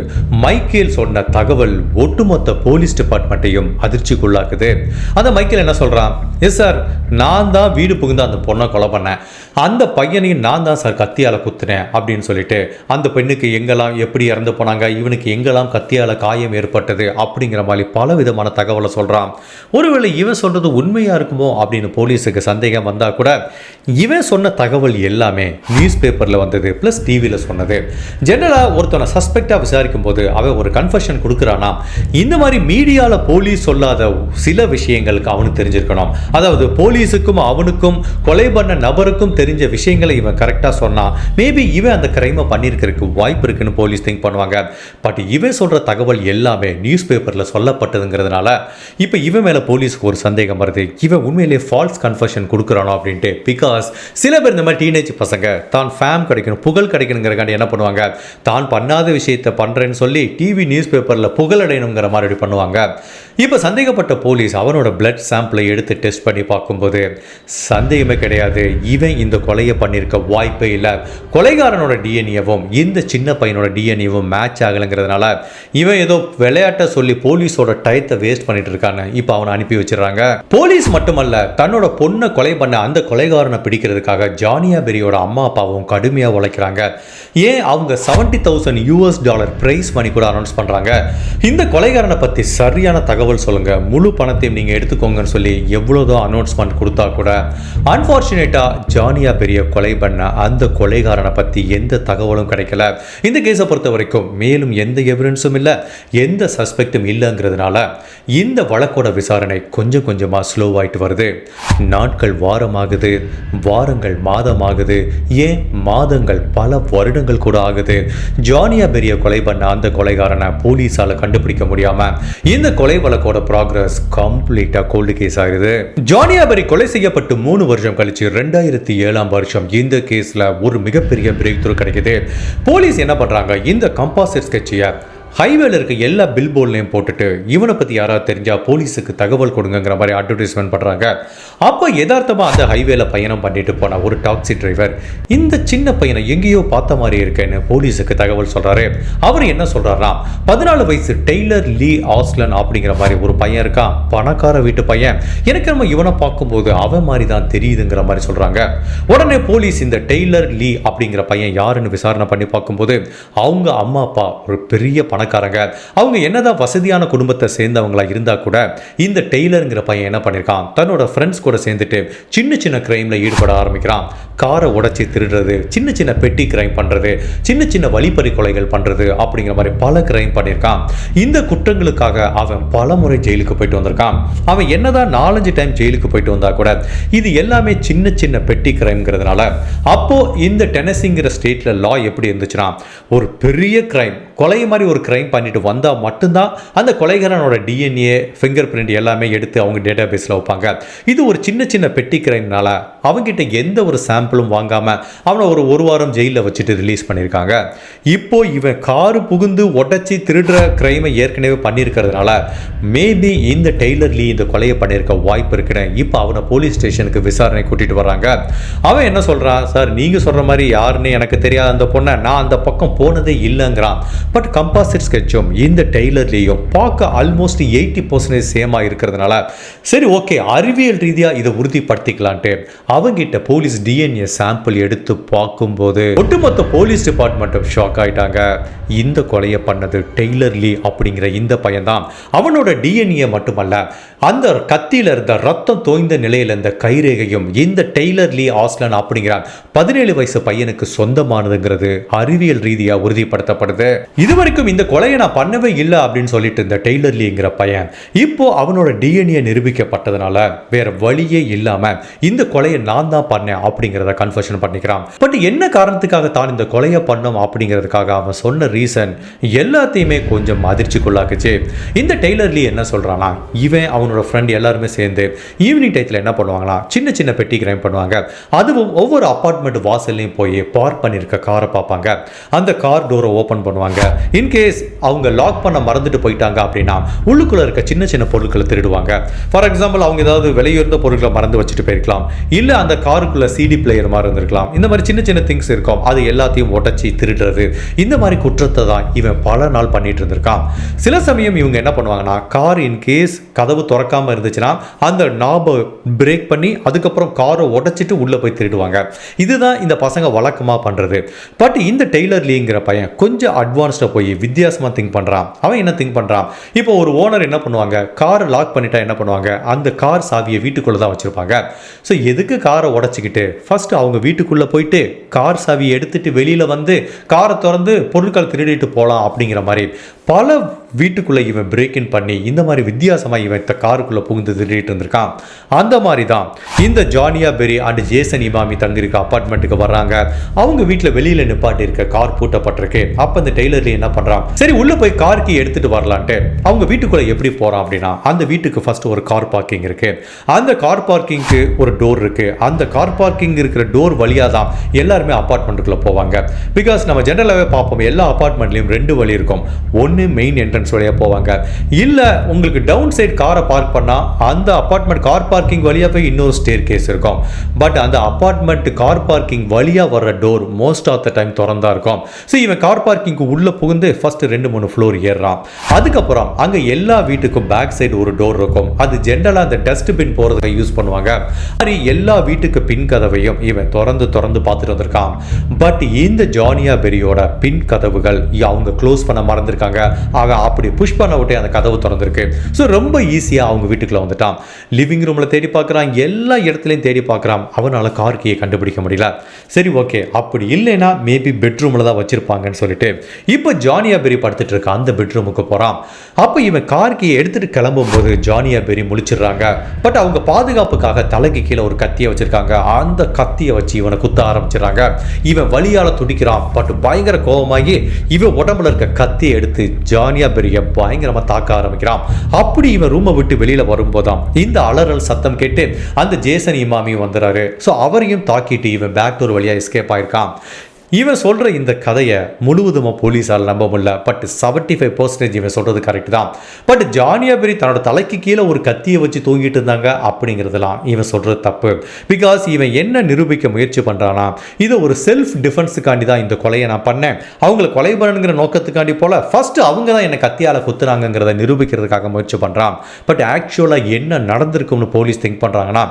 மைக்கேல் சொன்ன தகவல் ஒட்டுமொத்த போலீஸ் டிபார்ட்மெண்ட்டையும் அதிர்ச்சிக்குள்ளாக்குது. அந்த மைக்கேல் என்ன சொல்கிறான் எஸ் சார் நான் தான் வீடு புகுந்து அந்த பொண்ணை கொலை பண்ணேன். அந்த பையனையும் நான் தான் சார் கத்தியால் குத்துனேன் அப்படின்னு சொல்லிட்டு அந்த பெண்ணுக்கு எங்கெல்லாம் எப்படி இறந்து போனாங்க இவனுக்கு எங்கெல்லாம் கத்தியால் காயம் ஏற்பட்டது அப்படிங்கிற மாதிரி பல விதமான தகவலை சொல்கிறான் ஒருவேளை இவன் சொல்கிறது உண்மையாக இருக்குமோ அப்படின்னு போலீஸுக்கு சந்தேகம் வந்தால் கூட இவன் சொன்ன தகவல் எல்லாமே நியூஸ் பேப்பரில் வந்தது ப்ளஸ் டிவியில் சொன்னது. ஜெனரலாக ஒருத்தனை சஸ்பெக்டாக விசாரிக்கும் போது அவன் ஒரு கன்ஃபெஷன் கொடுக்குறானா? இந்த மாதிரி மீடியாவில் போலீஸ் சொல்லாத சில விஷயங்களுக்கு அவனுக்கு தெரிஞ்சிருக்கணும். அதாவது போலீஸுக்கும் அவனுக்கும் கொலை பண்ண நபருக்கும் தெரிஞ்ச தெரிஞ்ச விஷயங்களை இவன் கரெக்டாக சொன்னான் மேபி இவன் அந்த கிரைமை பண்ணியிருக்கிறதுக்கு வாய்ப்பு இருக்குன்னு போலீஸ் திங்க் பண்ணுவாங்க. பட் இவன் சொல்கிற தகவல் எல்லாமே நியூஸ் பேப்பரில் சொல்லப்பட்டதுங்கிறதுனால இப்போ இவன் மேலே போலீஸ்க்கு ஒரு சந்தேகம் வருது. இவன் உண்மையிலே ஃபால்ஸ் கன்ஃபர்ஷன் கொடுக்குறானோ அப்படின்ட்டு பிகாஸ் சில பேர் இந்த மாதிரி டீனேஜ் பசங்க தான் ஃபேம் கிடைக்கணும் புகழ் கிடைக்கணுங்கிறக்காண்டி என்ன பண்ணுவாங்க? தான் பண்ணாத விஷயத்தை பண்ணுறேன்னு சொல்லி டிவி நியூஸ் பேப்பரில் புகழடையணுங்கிற மாதிரி பண்ணுவாங்க. இப்போ சந்தேகப்பட்ட போலீஸ் அவனோட பிளட் சாம்பிளை எடுத்து டெஸ்ட் பண்ணி பார்க்கும்போது சந்தேகமே கிடையாது. இவன் இந்த கொலையை பண்ணியிருக்க வாய்ப்பே இல்லை. கொலைகாரனோட டிஎன்ஏவும் இந்த சின்ன பையனோட டிஎன்ஏவும் மேட்ச் ஆகலைங்கிறதுனால இவன் ஏதோ விளையாட்டை சொல்லி போலீஸோட டயத்தை வேஸ்ட் பண்ணிட்டு இருக்காங்க இப்போ அவனை அனுப்பி வச்சிடுறாங்க. போலீஸ் மட்டுமல்ல தன்னோட பொண்ணை கொலை பண்ண அந்த கொலைகாரனை பிடிக்கிறதுக்காக ஜானியா பெரியோட அம்மா அப்பாவும் கடுமையாக உழைக்கிறாங்க. ஏன் அவங்க seventy thousand US dollar prize money கூட அனௌன்ஸ் பண்ணுறாங்க இந்த கொலைகாரனை பற்றி சரியான தகவல் தகவல் சொல்லுங்கள் முழு பணத்தையும் நீங்கள் எடுத்துக்கோங்கன்னு சொல்லி எவ்வளோதான் அனௌன்ஸ்மெண்ட் கொடுத்தா கூட அன்ஃபார்ச்சுனேட்டாக ஜானியா பெரிய கொலை பண்ண அந்த கொலைகாரனை பற்றி எந்த தகவலும் கிடைக்கல. இந்த கேஸை பொறுத்த வரைக்கும் மேலும் எந்த எவிடன்ஸும் இல்லை எந்த சஸ்பெக்டும் இல்லைங்கிறதுனால இந்த வழக்கோட விசாரணை கொஞ்சம் கொஞ்சமாக ஸ்லோவாயிட்டு வருது. நாட்கள் வாரமாகுது வாரங்கள் மாதமாகுது ஏன் மாதங்கள் பல வருடங்கள் கூட ஆகுது. ஜானியா பெரிய கொலை பண்ண அந்த கொலைகாரனை போலீஸால் கண்டுபிடிக்க முடியாமல் இந்த கொலை வழக்கு வழக்கோட ப்ராக்ரஸ் கம்ப்ளீட்டா கோல்டு கேஸ் ஆகுது ஜானியாபரி கொலை செய்யப்பட்டு மூணு வருஷம் கழிச்சு ரெண்டாயிரத்தி ஏழாம் வருஷம் இந்த கேஸ்ல ஒரு மிகப்பெரிய பிரேக் த்ரூ கிடைக்குது. போலீஸ் என்ன பண்றாங்க? இந்த கம்பாசிட் ஸ்கெட்சியை ஹைவேல இருக்க எல்லா பில் போர்ட்லையும் போட்டுட்டு இவனை பற்றி யாராவது தெரிஞ்சா போலீஸுக்கு தகவல் கொடுங்கிற மாதிரி அட்வர்டைஸ்மெண்ட் பண்ணுறாங்க அப்போ யதார்த்தமாக அந்த ஹைவேல பயணம் பண்ணிட்டு போன ஒரு டாக்ஸி டிரைவர் இந்த சின்ன பையனை எங்கேயோ பார்த்த மாதிரி இருக்கேன்னு போலீஸுக்கு தகவல் சொல்கிறாரு அவர் என்ன சொல்கிறாரா பதினாலு வயசு டெய்லர் லீ ஆஸ்லன் அப்படிங்கிற மாதிரி ஒரு பையன் இருக்கான் பணக்கார வீட்டு பையன். எனக்கு நம்ம இவனை பார்க்கும்போது அவன் மாதிரி தான் தெரியுதுங்கிற மாதிரி சொல்கிறாங்க உடனே போலீஸ் இந்த டெய்லர் லீ அப்படிங்கிற பையன் யாருன்னு விசாரணை பண்ணி பார்க்கும்போது அவங்க அம்மா அப்பா ஒரு பெரிய பணக்காரங்க அவங்க என்னதான் வசதியான குடும்பத்தை சேர்ந்தவங்களா இருந்தால் கூட இந்த டெய்லருங்கிற பையன் என்ன பண்ணியிருக்கான் தன்னோட ஃப்ரெண்ட்ஸ் கூட சேர்ந்துட்டு சின்ன சின்ன கிரைமில் ஈடுபட ஆரம்பிக்கிறான். காரை உடைச்சி திருடுறது சின்ன சின்ன பெட்டி கிரைம் பண்ணுறது சின்ன சின்ன வழிப்பறி கொலைகள் பண்ணுறது அப்படிங்கிற மாதிரி பல கிரைம் பண்ணியிருக்கான் இந்த குற்றங்களுக்காக அவன் பல முறை ஜெயிலுக்கு போயிட்டு வந்திருக்கான். அவன் என்னதான் நாலஞ்சு டைம் ஜெயிலுக்கு போயிட்டு வந்தா கூட இது எல்லாமே சின்ன சின்ன பெட்டி கிரைம்ங்கிறதுனால அப்போ இந்த டெனசிங்கிற ஸ்டேட்ல லா எப்படி இருந்துச்சுன்னா ஒரு பெரிய கிரைம் கொலை மாதிரி ஒரு க்ரைம் பண்ணிட்டு வந்தால் மட்டும்தான் அந்த கொலைகாரனோட டிஎன்ஏ ஃபிங்கர் பிரிண்ட் எல்லாமே எடுத்து அவங்க டேட்டா பேஸில் வைப்பாங்க. இது ஒரு சின்ன சின்ன பெட்டி கிரைம்னால அவங்ககிட்ட எந்த ஒரு சாம்பிளும் வாங்காமல் அவனை ஒரு ஒரு வாரம் ஜெயிலில் வச்சுட்டு ரிலீஸ் பண்ணியிருக்காங்க. இப்போ இவன் காரு புகுந்து உடச்சி திருடுற கிரைமை ஏற்கனவே பண்ணியிருக்கிறதுனால மேபி இந்த டெய்லர் லீ இந்த கொலையை பண்ணியிருக்க வாய்ப்பு இருக்குன்னு இப்போ அவனை போலீஸ் ஸ்டேஷனுக்கு விசாரணை கூட்டிகிட்டு வர்றாங்க. அவன் என்ன சொல்கிறான் சார் நீங்கள் சொல்கிற மாதிரி யாருன்னு எனக்கு தெரியாத அந்த பொண்ணை நான் அந்த பக்கம் போனதே இல்லைங்கிறான். பட் கம்பாசிட் ஸ்கெட்சும் இந்த டெய்லர்லேயும் பார்க்க ஆல்மோஸ்ட் எயிட்டி பர்சன்டேஜ் சேமாக இருக்கிறதுனால சரி ஓகே அறிவியல் ரீதியாக இதை உறுதிப்படுத்திக்கலான்ட்டு அவங்கிட்ட போலீஸ் டிஎன்ஏ சாம்பிள் எடுத்து பார்க்கும்போது ஒட்டுமொத்த போலீஸ் டிபார்ட்மெண்ட்டும் ஷாக் ஆயிட்டாங்க. இந்த கொலையை பண்ணது டெய்லர் லீ அப்படிங்கிற இந்த பையன்தான். அவனோட டிஎன்ஏ மட்டுமல்ல அந்த கத்தியில் இருந்த ரத்தம் தோய்ந்த நிலையில் இருந்த கைரேகையும் இந்த டெய்லர் லீ ஆஸ்லன் அப்படிங்கிற பதினேழு வயசு பையனுக்கு சொந்தமானதுங்கிறது அறிவியல் ரீதியாக உறுதிப்படுத்தப்படுது. இது வரைக்கும் இந்த கொலையை நான் பண்ணவே இல்லை அப்படின்னு சொல்லிட்டு இருந்த டெய்லர்லிங்கிற பையன் இப்போ அவனோட டிஎன்ஏ நிரூபிக்கப்பட்டதுனால வேற வழியே இல்லாம இந்த கொலையை நான் தான் பண்ணேன் அப்படிங்கிறத கன்ஃபர்ஷன் பண்ணிக்கிறான். பட் என்ன காரணத்துக்காக தான் இந்த கொலையை பண்ணோம் அப்படிங்கிறதுக்காக அவன் சொன்ன ரீசன் எல்லாத்தையுமே கொஞ்சம் அதிர்ச்சிக்குள்ளாக்குச்சு. இந்த டெய்லர்லி என்ன சொல்றானா இவன் அவனோட ஃப்ரெண்ட் எல்லாருமே சேர்ந்து ஈவினிங் டயத்தில் என்ன பண்ணுவாங்களா சின்ன சின்ன பெட்டி கிரைம் பண்ணுவாங்க. அதுவும் ஒவ்வொரு அப்பார்ட்மெண்ட் வாசல்லையும் போய் பார்க் பண்ணியிருக்க காரை பார்ப்பாங்க. அந்த கார் டோரை ஓப்பன் பண்ணுவாங்க. இன்கேஸ் அவங்க லாக் பண்ண மறந்துட்டு போயிட்டாங்க அப்படின்னா உள்ளுக்குள்ள இருக்க சின்ன சின்ன பொருட்களை திருடுவாங்க. ஃபார் எக்ஸாம்பிள் அவங்க ஏதாவது விலையுயர்ந்த பொருட்களை மறந்து வச்சுட்டு போயிருக்கலாம். இல்ல அந்த காருக்குள்ள சிடி பிளேயர் மாதிரி இருந்திருக்கலாம். இந்த மாதிரி சின்ன சின்ன திங்ஸ் இருக்கும். அது எல்லாத்தையும் உடச்சி திருடுறது. இந்த மாதிரி குற்றத்தை தான் இவன் பல நாள் பண்ணிட்டு இருந்திருக்கான். சில சமயம் இவங்க என்ன பண்ணுவாங்கன்னா கார் இன்கேஸ் கதவு திறக்காம இருந்துச்சுன்னா அந்த நாபை பிரேக் பண்ணி அதுக்கப்புறம் காரை உடைச்சிட்டு உள்ள போய் திருடுவாங்க. இதுதான் இந்த பசங்க வழக்கமாக பண்றது. பட் இந்த டெய்லர் லீங்கிற பையன் கொஞ்சம் அட்வான்ஸ் அட்வான்ஸ்டாக போய் வித்தியாசமாக திங்க் பண்ணுறான் அவன் என்ன திங்க் பண்ணுறான் இப்போ ஒரு ஓனர் என்ன பண்ணுவாங்க? காரை லாக் பண்ணிட்டா என்ன பண்ணுவாங்க? அந்த கார் சாவியை வீட்டுக்குள்ளே தான் வச்சுருப்பாங்க. ஸோ எதுக்கு காரை உடச்சிக்கிட்டு? ஃபர்ஸ்ட் அவங்க வீட்டுக்குள்ளே போயிட்டு கார் சாவியை எடுத்துட்டு வெளியில் வந்து காரை திறந்து பொருட்கள் திருடிட்டு போகலாம் அப்படிங்கிற மாதிரி பல வீட்டுக்குள்ளே இவன் பிரேக் இன் பண்ணி இந்த மாதிரி வித்தியாசமாக இவன் இந்த காருக்குள்ளே புகுந்து திருடிட்டு இருந்திருக்கான் அந்த மாதிரி தான் இந்த Jania Perry and Jason Imami தங்கியிருக்க அப்பார்ட்மெண்ட்டுக்கு வர்றாங்க. அவங்க வீட்டில் வெளியில் நிப்பாட்டி இருக்க கார் பூட்டப்பட்டிருக்கு. அப்போ இந்த டெய்லர்ல என்ன பண்ணுறான் சரி உள்ளே போய் கார்க்கு எடுத்துகிட்டு எடுத்துட்டு வரலான்ட்டு அவங்க வீட்டுக்குள்ளே எப்படி போகிறான் அப்படின்னா அந்த வீட்டுக்கு ஃபர்ஸ்ட் ஒரு கார் பார்க்கிங் இருக்கு. அந்த கார் பார்க்கிங்க்கு ஒரு டோர் இருக்கு. அந்த கார் பார்க்கிங் இருக்கிற டோர் வழியாக தான் எல்லாருமே அப்பார்ட்மெண்ட்டுக்குள்ளே போவாங்க. பிகாஸ் நம்ம ஜென்ரலாகவே பார்ப்போம் எல்லா அப்பார்ட்மெண்ட்லையும் ரெண்டு வழி இருக்கும். ஒன்று மெயின் என்ட்ரன்ஸ் வழியாக போவாங்க. இல்லை உங்களுக்கு டவுன் சைடு காரை பார்க் பண்ணால் அந்த அப்பார்ட்மெண்ட் கார் பார்க்கிங் வழியாக போய் இன்னொரு ஸ்டேர் கேஸ் இருக்கும். பட் அந்த அப்பார்ட்மெண்ட் கார் பார்க்கிங் வழியாக வர்ற door most of the time திறந்தா இருக்கும். ஸோ இவன் கார் பார்க்கிங்க்கு உள்ளே புகுந்து ஃபர்ஸ்ட் ரெண்டு மூணு ஃப்ளோர் ஏறுறான். அதுக்கப்புறம் அங்கே எல்லா வீட்டுக்கும் பேக் சைடு ஒரு டோர் இருக்கும். அது ஜென்ரலாக அந்த டஸ்ட்பின் போகிறதுக்கு யூஸ் பண்ணுவாங்க. மாதிரி எல்லா வீட்டுக்கு பின் கதவையும் இவன் திறந்து திறந்து பார்த்துட்டு வந்திருக்கான். பட் இந்த ஜானியா பெரியோட பின் கதவுகள் அவங்க க்ளோஸ் பண்ண மறந்துருக்காங்க. ஆக அப்படி புஷ் பண்ண விட்டே அந்த கதவு திறந்திருக்கு. ஸோ ரொம்ப ஈஸியாக அவங்க வீட்டுக்குள்ள வந்துட்டான். லிவிங் ரூமில் தேடி பார்க்குறான். எல்லா இடத்துலையும் தேடி பார்க்குறான். அவனால் கார் கீயை கண்டுபிடிக்க முடியல. சரி ஓகே அப்படி இல்லைன்னா மேபி பெட்ரூமில் தான் வச்சிருப்பாங்கன்னு சொல்லிட்டு இப்போ ஜானியா பெரி படுத்துட்டு இருக்க அந்த பெட்ரூமுக்கு போகிறான் அப்போ இவன் கார் கீயை எடுத்துகிட்டு கிளம்பும்போது ஜானியா பெரி முழிச்சிடுறாங்க. பட் அவங்க பாதுகாப்புக்காக தலைக்கு கீழே ஒரு கத்தியை வச்சிருக்காங்க. அந்த கத்தியை வச்சு இவனை குத்த ஆரம்பிச்சிடுறாங்க. இவன் வழியால் துடிக்கிறான். பட் பயங்கர கோபமாகி இவன் உடம்புல இருக்க கத்தியை எடுத்து ஜானியா பெரிய பயங்கரமா தாக்க ஆரம்பிக்கிறான். அப்படி இவன் ரூமை விட்டு வெளியில வரும்போதாம் இந்த அலறல் சத்தம் கேட்டு அந்த ஜேசன் இமாமியும் வந்துறாரு. ஸோ அவரையும் தாக்கிட்டு இவன் பேக் டோர் வழியா எஸ்கேப் ஆயிருக்கான். இவன் சொல்கிற இந்த கதையை முழுவதுமாக போலீஸால் நம்ப முடியல. பட் செவன்ட்டி ஃபைவ் பர்சன்டேஜ் இவன் சொல்கிறது கரெக்ட் தான். பட் ஜானியாபெரி தன்னோட தலைக்கு கீழே ஒரு கத்தியை வச்சு தூங்கிட்டு இருந்தாங்க அப்படிங்கிறதுலாம் இவன் சொல்கிறது தப்பு. பிகாஸ் இவன் என்ன நிரூபிக்க முயற்சி பண்ணுறானா இது ஒரு செல்ஃப் டிஃபென்ஸுக்காண்டி தான் இந்த கொலையை நான் பண்ணேன். அவங்களை கொலை பண்ணுங்கிற நோக்கத்துக்காண்டி போல் ஃபஸ்ட்டு அவங்க தான் என்னை கத்தியால் குத்துனாங்கிறத நிரூபிக்கிறதுக்காக முயற்சி பண்ணுறான் பட் ஆக்சுவலாக என்ன நடந்திருக்கும்னு போலீஸ் திங்க் பண்ணுறாங்கன்னா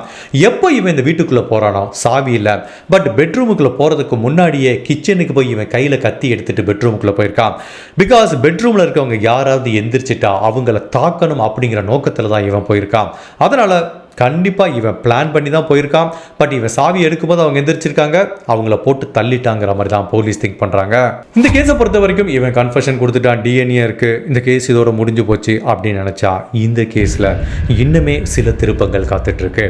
எப்போ இவன் இந்த வீட்டுக்குள்ளே போகிறானோ சாவி இல்லை. பட் பெட்ரூமுக்குள்ள போறதுக்கு முன்னாடியே கிச்சனுக்கு போய் இவன் கையில் கத்தி எடுத்துட்டு பெட்ரூமுக்குள்ளே போயிருக்கான். பிகாஸ் பெட்ரூமில் இருக்கவங்க யாராவது எந்திரிச்சிட்டா அவங்கள தாக்கணும் அப்படிங்கிற நோக்கத்தில் தான் இவன் போயிருக்கான். அதனால் கண்டிப்பாக இவன் பிளான் பண்ணி தான் போயிருக்கான். பட் இவன் சாவி எடுக்கும்போது அவங்க எந்திரிச்சிருக்காங்க. அவங்கள போட்டு தள்ளிட்டாங்கிற மாதிரி தான் போலீஸ் திங்க் பண்ணுறாங்க இந்த கேஸை பொறுத்த வரைக்கும் இவன் கன்ஃபெஷன் கொடுத்துட்டான். டிஎன்ஏ இருக்குது இந்த கேஸ் இதோட முடிஞ்சு போச்சு அப்படின்னு நினச்சா இந்த கேஸில் இன்னுமே சில திருப்பங்கள் காத்துட்ருக்கு.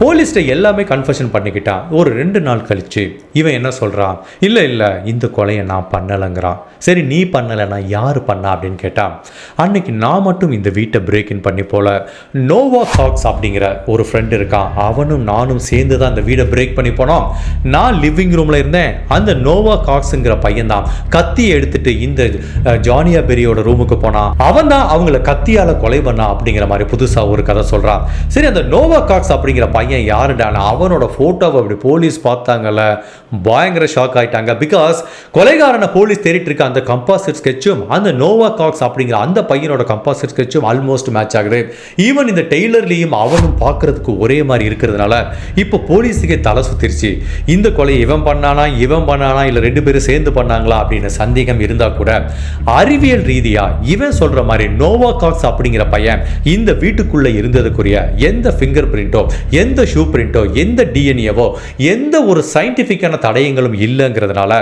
போலீஸ்ட்ட எல்லாமே கன்ஃபெஷன் பண்ணிக்கிட்டான். ஒரு ரெண்டு நாள் கழிச்சு இவன் என்ன சொல்கிறான் இல்லை இல்லை இந்த கொலையை நான் பண்ணலைங்கிறான். சரி நீ பண்ணலைன்னா யார் பண்ணா? அப்படின்னு கேட்டான். அன்னைக்கு நான் மட்டும் இந்த வீட்டை பிரேக் இன் பண்ணி போல. நோவா காக்ஸ் அப்படிங்கிற ஒரு ஃப்ரெண்ட் இருக்கான். அவனும் நானும் சேர்ந்து தான் அந்த வீடை பிரேக் பண்ணி போனோம். நான் லிவிங் ரூமில் இருந்தேன். அந்த நோவா காக்ஸுங்கிற பையன் தான் கத்தியை எடுத்துட்டு இந்த ஜானியா பெரியோட ரூமுக்கு போனான். அவன் தான் அவங்கள கத்தியால் கொலை பண்ணான் அப்படிங்கிற மாதிரி புதுசாக ஒரு கதை சொல்கிறான் சரி அந்த நோவா காக்ஸ் அப்படிங்கிற பையன் யாருடான அவனோட ஃபோட்டோவை அப்படி போலீஸ் பார்த்தாங்கல்ல பயங்கர ஷாக் ஆயிட்டாங்க. பிகாஸ் கொலைகாரனை போலீஸ் தேடிட்டு இருக்க அந்த கம்பாசிட் ஸ்கெட்சும் அந்த நோவா காக்ஸ் அப்படிங்கிற அந்த பையனோட கம்பாசிட் ஸ்கெட்சும் ஆல்மோஸ்ட் மேட்ச் ஆகுது. ஈவன் இந்த டெய்லர்லேயும் அவனும் பார்க்கறதுக்கு ஒரே மாதிரி இருக்கிறதுனால இப்போ போலீஸுக்கே தலை சுத்திருச்சு. இந்த கொலை இவன் பண்ணானா இவன் பண்ணானா இல்லை ரெண்டு பேரும் சேர்ந்து பண்ணாங்களா அப்படின்னு சந்தேகம் இருந்தா கூட அறிவியல் ரீதியா இவன் சொல்ற மாதிரி நோவா காக்ஸ் அப்படிங்கிற பையன் இந்த வீட்டுக்குள்ள இருந்ததுக்குரிய எந்த ஃபிங்கர் பிரிண்டோ எந்த ஷூ பிரிண்டோ எந்த டிஎன்ஏவோ எந்த ஒரு சயின்டிஃபிக்கான தடயங்களும் இல்லைங்கிறதுனால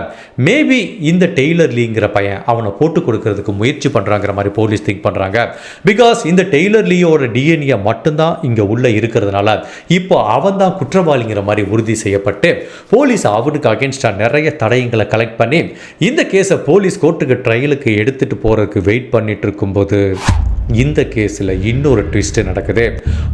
மேபி இந்த டெய்லர் லீங்கிற பையன் அவனை போட்டு கொடுக்கறதுக்கு முயற்சி பண்ணுறாங்கிற மாதிரி போலீஸ் திங்க் பண்றாங்க. பிகாஸ் இந்த டெய்லர் லீயோட டிஎன்ஏ மட்டும்தான் இங்க உள்ள இருக்கிறதுனால இப்போ அவன் தான் குற்றவாளிங்கிற மாதிரி உறுதி செய்யப்பட்டு போலீஸ் அவனுக்கு அகேன்ஸ்டாக நிறைய தடயங்களை கலெக்ட் பண்ணி இந்த கேஸை போலீஸ் கோர்ட்டுக்கு ட்ரையலுக்கு எடுத்துட்டு போறதுக்கு வெயிட் பண்ணிட்டு இருக்கும்போது இந்த கேஸில் இன்னொரு ட்விஸ்ட் நடக்குது.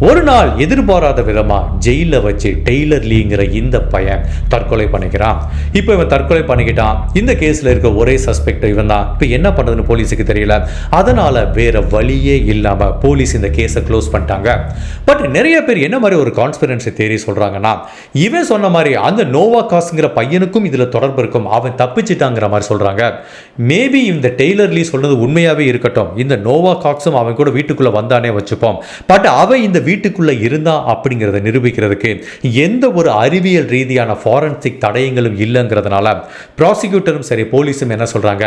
ஒரு நாள் எதிர்பாராத விதமாக ஜெயிலில் வச்சு டெய்லர் லீங்கிற இந்த பையன் தற்கொலை பண்ணிக்கிறான். இப்போ இவன் தற்கொலை பண்ணிக்கிட்டான். இந்த கேஸில் இருக்க ஒரே சஸ்பெக்ட் இவன் தான். இப்போ என்ன பண்ணுறதுன்னு போலீஸுக்கு தெரியல. அதனால் வேற வழியே இல்லாமல் போலீஸ் இந்த கேஸை க்ளோஸ் பண்ணிட்டாங்க. பட் நிறைய பேர் என்ன மாதிரி ஒரு கான்ஸ்பிரன்சி தேரி சொல்கிறாங்கன்னா இவன் சொன்ன மாதிரி அந்த நோவா காசுங்கிற பையனுக்கும் இதில் தொடர்பு இருக்கும். அவன் தப்பிச்சிட்டாங்கிற மாதிரி சொல்கிறாங்க மேபி இந்த டெய்லர் லீ சொன்னது உண்மையாகவே இருக்கட்டும். இந்த நோவா காக்ஸும் அவன் கூட வீட்டுக்குள்ளே வந்தானே வச்சுப்போம். பட் அவன் இந்த வீட்டுக்குள்ளே இருந்தான் அப்படிங்கிறத நிரூபிக்கிறதுக்கு எந்த ஒரு அறிவியல் ரீதியான ஃபாரன்சிக் தடயங்களும் இல்லைங்கிறதுனால ப்ராசிக்யூட்டரும் சரி போலீஸும் என்ன சொல்கிறாங்க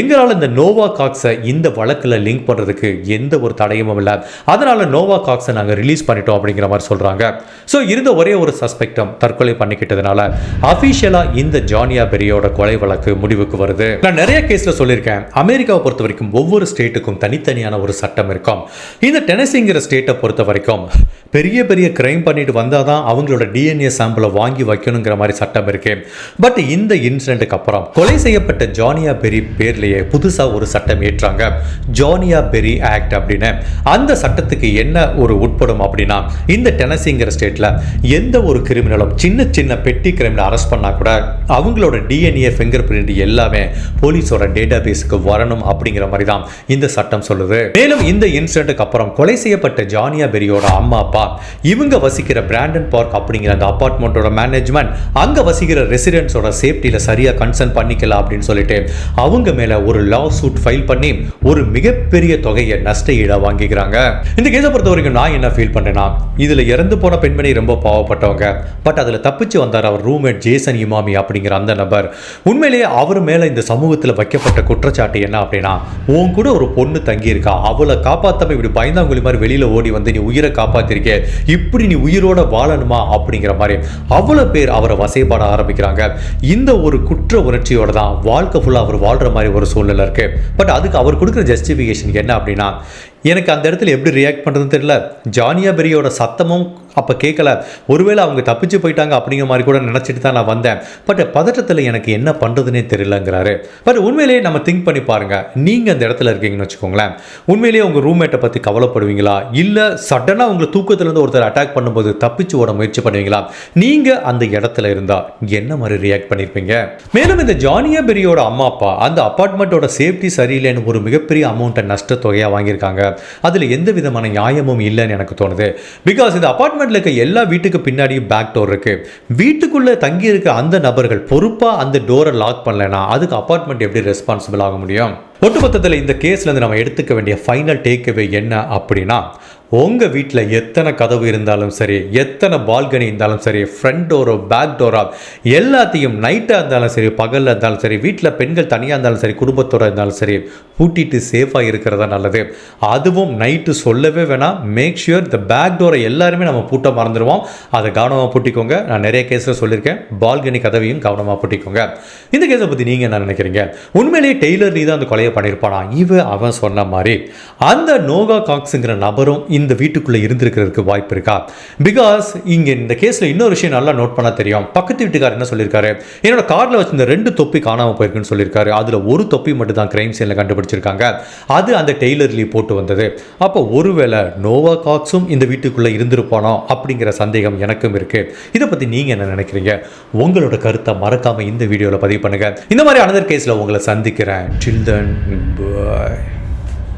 எங்களால் இந்த நோவா காக்ஸை இந்த வழக்கில் லிங்க் பண்ணுறதுக்கு எந்த ஒரு தடயமும் இல்லை. அதனால் நோவா காக்ஸை நாங்கள் ரிலீஸ் பண்ணிட்டோம் அப்படிங்கிற மாதிரி சொல்கிறாங்க ஸோ இருந்த ஒரே ஒரு சஸ்பெக்டம் தற்கொலை பண்ணிக்கிட்டதுனால அஃபிஷியலாக இந்த ஜானியா பெரியோட கொலை வழக்கு முடிவுக்கு வருது. நான் நிறைய கேஸில் சொல்லியிருக்கேன். அமெரிக்காவை பொறுத்த வரைக்கும் ஒவ்வொரு ஸ்டேட்டுக்கும் தனித்தனியான ஒரு சட்டம் சட்டம் இருக்கும் இந்த டெனசிங்கிற ஸ்டேட்டை பொறுத்த வரைக்கும் பெரிய பெரிய கிரைம் பண்ணிட்டு வந்தால் தான் அவங்களோட டிஎன்ஏ சாம்பிளை வாங்கி வைக்கணுங்கிற மாதிரி சட்டம் இருக்கு. பட் இந்த இன்சிடென்ட்டுக்கு அப்புறம் கொலை செய்யப்பட்ட ஜானியா பெரி பேர்லேயே புதுசாக ஒரு சட்டம் ஏற்றாங்க. ஜானியா பெரி ஆக்ட் அப்படின்னு. அந்த சட்டத்துக்கு என்ன ஒரு உட்படும் அப்படின்னா இந்த டெனசிங்கிற ஸ்டேட்டில் எந்த ஒரு கிரிமினலும் சின்ன சின்ன பெட்டி கிரைமில் அரெஸ்ட் பண்ணால் கூட அவங்களோட டிஎன்ஏ ஃபிங்கர் பிரிண்ட் எல்லாமே போலீஸோட டேட்டா பேஸுக்கு வரணும் அப்படிங்கிற மாதிரி தான் இந்த சட்டம் சொல்லுது. மேலும் ஆனால் இந்த இன்சிடென்ட்டுக்கு அப்புறம் கொலை செய்யப்பட்ட ஜானியா பெரியோட அம்மா அப்பா இவங்க வசிக்கிற பிராண்டன் பார்க் அப்படிங்கிற அந்த அப்பார்ட்மெண்ட்டோட மேனேஜ்மெண்ட் அங்கே வசிக்கிற ரெசிடென்ட்ஸோட சேஃப்டியில் சரியாக கன்சர்ன் பண்ணிக்கல அப்படின்னு சொல்லிட்டு அவங்க மேலே ஒரு லா சூட் ஃபைல் பண்ணி ஒரு மிகப்பெரிய தொகையை நஷ்ட ஈடா வாங்கிக்கிறாங்க. இந்த கேஸை பொறுத்த வரைக்கும் நான் என்ன ஃபீல் பண்ணேன்னா இதில் இறந்து போன பெண்மணி ரொம்ப பாவப்பட்டவங்க. பட் அதில் தப்பிச்சு வந்தார் அவர் ரூம்மேட் ஜேசன் இமாமி அப்படிங்கிற அந்த நபர். உண்மையிலேயே அவர் மேலே இந்த சமூகத்தில் வைக்கப்பட்ட குற்றச்சாட்டு என்ன அப்படின்னா உன் கூட ஒரு பொண்ணு தங்கியிருக்கா அவள் உங்களை காப்பாத்தாம இப்படி பயந்தாங்குழி மாதிரி வெளியில ஓடி வந்து நீ உயிரை காப்பாத்திருக்க. இப்படி நீ உயிரோட வாழணுமா அப்படிங்கிற மாதிரி அவ்வளோ பேர் அவரை வசைப்பாட ஆரம்பிக்கிறாங்க. இந்த ஒரு குற்ற உணர்ச்சியோட தான் வாழ்க்கை ஃபுல்லாக அவர் வாழ்ற மாதிரி ஒரு சூழ்நிலை இருக்கு. பட் அதுக்கு அவர் கொடுக்குற ஜஸ்டிஃபிகேஷன் என்ன அப்படின்னா எனக்கு அந்த இடத்துல எப்படி ரியாக்ட் பண்ணுறதுன்னு தெரியல. ஜானியா பெரியோட சத்தமும் அப்போ கேட்கல ஒருவேளை அவங்க தப்பிச்சு போயிட்டாங்க அப்படிங்கிற மாதிரி கூட நினச்சிட்டு தான் நான் வந்தேன். பட் பதட்டத்தில் எனக்கு என்ன பண்ணுறதுனே தெரியலங்கிறாரு. பட் உண்மையிலேயே நம்ம திங்க் பண்ணி பாருங்கள் நீங்கள் அந்த இடத்துல இருக்கீங்கன்னு வச்சுக்கோங்களேன். உண்மையிலேயே உங்கள் ரூம்மேட்டை பற்றி கவலைப்படுவீங்களா? இல்லை சடனாக உங்களை தூக்கத்துலேருந்து ஒருத்தர் அட்டாக் பண்ணும்போது தப்பிச்சு ஓட முயற்சி பண்ணுவீங்களா? நீங்கள் அந்த இடத்துல இருந்தால் என்ன மாதிரி ரியாக்ட் பண்ணியிருப்பீங்க மேலும் இந்த ஜானியா பெரியோட அம்மா அப்பா அந்த அப்பார்ட்மெண்ட்டோட சேஃப்டி சரியில்லைன்னு ஒரு மிகப்பெரிய அமௌண்ட்டை நஷ்டத்தொகையாக வாங்கியிருக்காங்க. அதில் எந்த விதமான நியாயமும் இல்லைன்னு எனக்கு தோணுது. பிகாஸ் இந்த அப்பார்ட்மெண்ட்டில் இருக்க எல்லா வீட்டுக்கு பின்னாடியும் பேக் டோர் இருக்குது வீட்டுக்குள்ளே தங்கி இருக்க அந்த நபர்கள் பொறுப்பாக அந்த டோரை லாக் பண்ணலைன்னா அதுக்கு அப்பார்ட்மெண்ட் எப்படி ரெஸ்பான்சிபிள் ஆக முடியும்? ஒட்டுமொத்தத்தில் இந்த கேஸ்லேருந்து நம்ம எடுத்துக்க வேண்டிய ஃபைனல் டேக்அவே என்ன அப்படின்னா உங்கள் வீட்டில் எத்தனை கதவு இருந்தாலும் சரி எத்தனை பால்கனி இருந்தாலும் சரி ஃப்ரண்ட் டோரோ பேக் டோரோ எல்லாத்தையும் நைட்டாக இருந்தாலும் சரி பகலில் இருந்தாலும் சரி வீட்டில் பெண்கள் தனியாக இருந்தாலும் சரி குடும்பத்தோட இருந்தாலும் சரி பூட்டிட்டு சேஃபாக இருக்கிறதா நல்லது. அதுவும் நைட்டு சொல்லவே வேணாம். மேக் ஷியூர் இந்த பேக் டோரை எல்லாருமே நம்ம பூட்ட மறந்துடுவோம் அதை கவனமாக பூட்டிக்கோங்க. நான் நிறைய கேஸில் சொல்லியிருக்கேன். பால்கனி கதவையும் கவனமாக பூட்டிக்கோங்க. இந்த கேஸை பற்றி நீங்கள் என்ன நினைக்கிறீங்க? உண்மையிலேயே டெய்லர் நீ தான் அந்த கொலையை பண்ணியிருப்பானா? இவ அவன் சொன்ன மாதிரி. அந்த நோகா காக்ஸுங்கிற நபரும் இந்த வீட்டுக்குள்ளே இருந்திருக்கிறதுக்கு வாய்ப்பு இருக்கா? பிகாஸ் இங்கே இந்த கேஸில் இன்னொரு விஷயம் நல்லா நோட் பண்ண தெரியும். பக்கத்து வீட்டுக்காரர் என்ன சொல்லியிருக்காரு? என்னோட காரில் வச்சிருந்த ரெண்டு தொப்பி காணாமல் போயிருக்குன்னு சொல்லியிருக்காரு. அதில் ஒரு தொப்பி மட்டும் தான் கிரைம் சீனில் கண்டுபிடிச்சிருக்காங்க. அது அந்த டெய்லர்லி போட்டு வந்தது. அப்போ ஒருவேளை நோவா காக்ஸும் இந்த வீட்டுக்குள்ளே இருந்திருப்பானோ அப்படிங்கிற சந்தேகம் எனக்கும் இருக்கு. இதை பற்றி நீங்கள் என்ன நினைக்கிறீங்க? உங்களோட கருத்தை மறக்காமல் இந்த வீடியோவில் பதிவு பண்ணுங்கள் இந்த மாதிரி அனதர் கேஸில் உங்களை சந்திக்கிறேன். சில்ட்ரன் பாய்